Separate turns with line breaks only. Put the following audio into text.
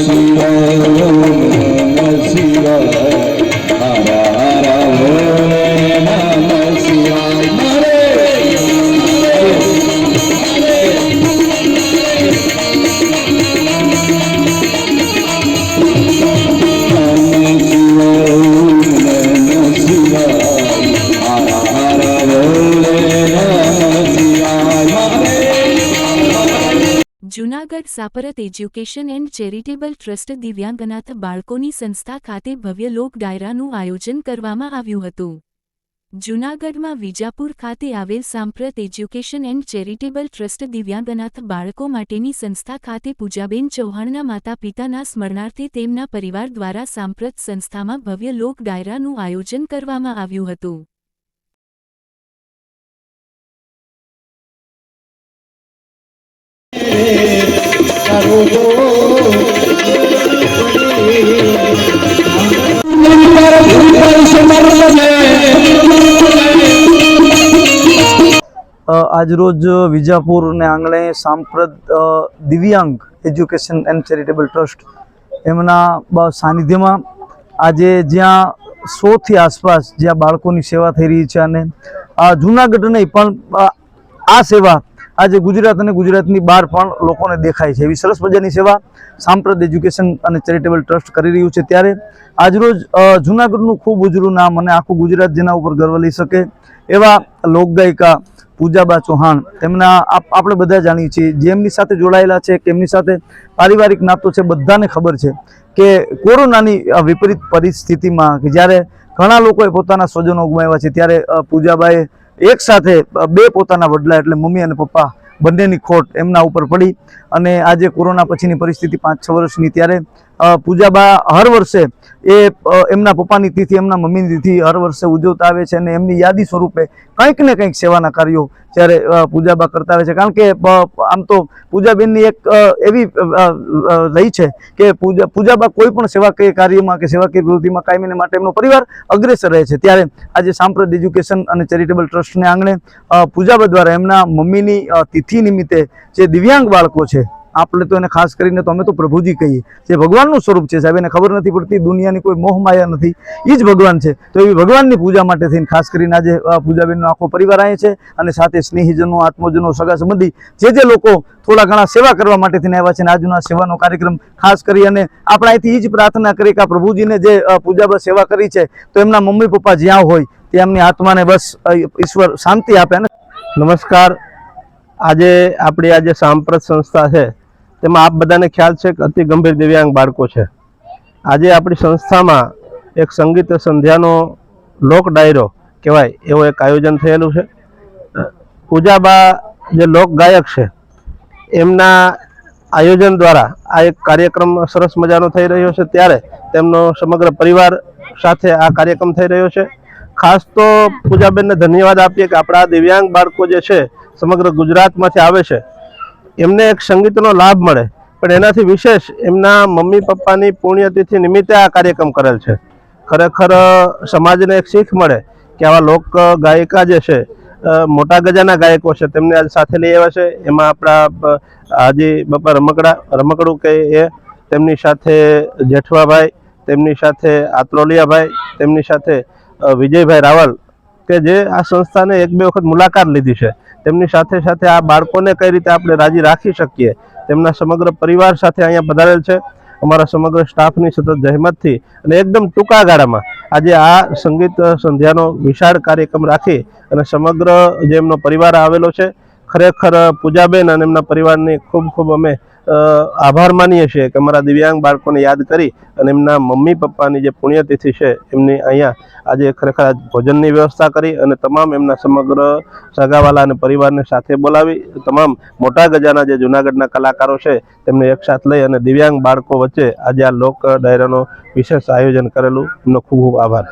Shiva, Namah Shivaya.
Junagadh સાપરત education and charitable trust દિવ્યાંગ અનાથ બાળકોની સંસ્થા ખાતે ભવ્ય લોક ડાયરાનું આયોજન કરવામાં આવ્યું હતું. જૂનાગઢમાં વિજાપુર ખાતે આવેલ Samprat education and charitable trust દિવ્યાંગ અનાથ બાળકો માટેની સંસ્થા ખાતે પૂજાબેન ચૌહાણના માતા પિતાના સ્મરણાર્થે તેમના પરિવાર દ્વારા સાંપ્રત સંસ્થામાં ભવ્ય લોક ડાયરાનું આયોજન કરવામાં આવ્યું હતું.
આજરોજ વિજાપુરને આંગણે સાંપ્રત દિવ્યાંગ એજ્યુકેશન એન્ડ ચેરિટેબલ ટ્રસ્ટ એમના સાનિધ્યમાં આજે જ્યાં સોથી આસપાસ જ્યાં બાળકોની સેવા થઈ રહી છે અને જૂનાગઢ નહીં પણ આ સેવા આજે ગુજરાત અને ગુજરાતની બહાર પણ લોકોને દેખાય છે. એવી સરસ મજાની સેવા સાંપ્રત એજ્યુકેશન અને ચેરિટેબલ ટ્રસ્ટ કરી રહ્યું છે. ત્યારે આજરોજ જૂનાગઢનું ખૂબ ઉજળું નામ અને આખું ગુજરાત જેના ઉપર ગર્વ લઈ શકે એવા લોકગાયિકા પૂજાબા ચૌહાણ તેમના આપ- આપણે બધા જાણીએ છીએ જેમની સાથે જોડાયેલા છે તેમની સાથે પારિવારિક નાતો છે, બધાને ખબર છે કે કોરોનાની વિપરીત પરિસ્થિતિમાં કે જ્યારે ઘણા લોકોએ પોતાના સ્વજનો ગુમાવ્યા છે, ત્યારે પૂજાબાએ એક સાથે બે પોતાના વડલા એટલે મમ્મી અને પપ્પા બંનેની ખોટ એમના ઉપર પડી અને આજે કોરોના પછીની પરિસ્થિતિ પાંચ છ વર્ષની ત્યારે પૂજાબા હર વર્ષે એ એમના પપ્પાની તિથિ, એમના મમ્મીની તિથિ હર વર્ષે ઉજવતા આવે છે અને એમની યાદી સ્વરૂપે કંઈક ને કંઈક સેવાના કાર્યો જ્યારે પૂજાબા કરતા આવે છે. કારણ કે આમ તો પૂજાબેનની એક એવી રહી છે કે પૂજા, પૂજાબા કોઈ પણ સેવાકીય કાર્યમાં કે સેવાકીય પ્રવૃત્તિમાં કાયમીને માટે એમનો પરિવાર અગ્રેસર રહે છે. ત્યારે આજે સાંપ્રત એજ્યુકેશન અને ચેરિટેબલ ટ્રસ્ટને આંગણે પૂજાબા દ્વારા એમના મમ્મીની તિથિ નિમિત્તે જે દિવ્યાંગ બાળકો છે આપણે તો એને ખાસ કરીને તો અમે તો પ્રભુજી કહીએ. જે ભગવાનનું સ્વરૂપ છે સાહેબ, એને ખબર નથી પડતી, દુનિયાની કોઈ મોહમાયા નથી. એ જ ભગવાન છે. તો એવી ભગવાનની પૂજા માટે થઈને ખાસ કરીને આજે પૂજાબેનનો આખો પરિવાર આવે છે અને સાથે સ્નેહીજનો, આત્મજનો, સગા સંબંધી, જે જે લોકો થોડા ઘણા સેવા કરવા માટે થઈને આવ્યા છે અને આજનો સેવાનો કાર્યક્રમ ખાસ કરી અને આપણે અહીંથી એ જ પ્રાર્થના કરી કે આ પ્રભુજીને જે પૂજા સેવા કરી છે, તો એમના મમ્મી પપ્પા જ્યાં હોય તે એમની આત્માને બસ ઈશ્વર શાંતિ આપે ને.
નમસ્કાર. આજે આપણી આજે સાંપ્રત સંસ્થા છે. તેમાં આપ બધાને ખ્યાલ છે કે અતિ ગંભીર દિવ્યાંગ બાળકો છે. આજે આપણી સંસ્થામાં એક સંગીત સંધ્યાનો લોક ડાયરો કહેવાય, એવો એક આયોજન થયેલું છે. પૂજાબા જે લોક ગાયક છે, એમના આયોજન દ્વારા આ એક કાર્યક્રમ સરસ મજાનો થઈ રહ્યો છે. ત્યારે તેમનો સમગ્ર પરિવાર સાથે આ કાર્યક્રમ થઈ રહ્યો છે. ખાસ તો પૂજાબેનને ધન્યવાદ આપીએ કે આપણા દિવ્યાંગ બાળકો જે છે, સમગ્ર ગુજરાતમાંથી આવે છે. એમને એક સંગીતનો લાભ મળે. પણ એનાથી વિશેષ એમના મમ્મી પપ્પાની પુણ્યતિથિ નિમિત્તે આ કાર્યક્રમ કરેલ છે. ખરેખર સમાજને એક શીખ મળે કે આવા લોક ગાયિકા જે છે મોટા ગજાના ગાયકો છે, તેમને આજે સાથે લઈ આવ્યા છે. એમાં આપણા આજે બપા રમકડા, રમકડું કે એ, તેમની સાથે જેઠવાભાઈ, તેમની સાથે આત્રોલિયાભાઈ તેમની સાથે વિજયભાઈ રાવલ કે જે આ સંસ્થાને એક બે વખત મુલાકાત લીધી છે. તેમની સાથે સાથે આ બાળકોને કઈ રીતે આપણે રાજી રાખી શકીએ, તેમના સમગ્ર પરિવાર સાથે અહીંયા પધારેલ છે. અમારા સમગ્ર સ્ટાફની સતત જહેમતથી અને એકદમ ટૂંકા ગાળામાં આજે આ સંગીત સંધ્યાનો વિશાળ કાર્યક્રમ રાખી અને સમગ્ર જે એમનો પરિવાર આવેલો છે, ખરેખર પૂજાબેન અને એમના પરિવારની ખૂબ ખૂબ અમે આભાર માનીએ છીએ કે અમારા દિવ્યાંગ બાળકોને યાદ કરી અને એમના મમ્મી પપ્પાની જે પુણ્યતિથિ છે, એમની અહીંયા આજે ખરેખર ભોજનની વ્યવસ્થા કરી અને તમામ એમના સમગ્ર સગાવાલા અને પરિવારને સાથે બોલાવી, તમામ મોટા ગજાના જે જૂનાગઢના કલાકારો છે, તેમને એકસાથ લઈ અને દિવ્યાંગ બાળકો વચ્ચે આજે આ લોક ડાયરાનો વિશેષ આયોજન કરેલું, એમનો ખૂબ ખૂબ આભાર.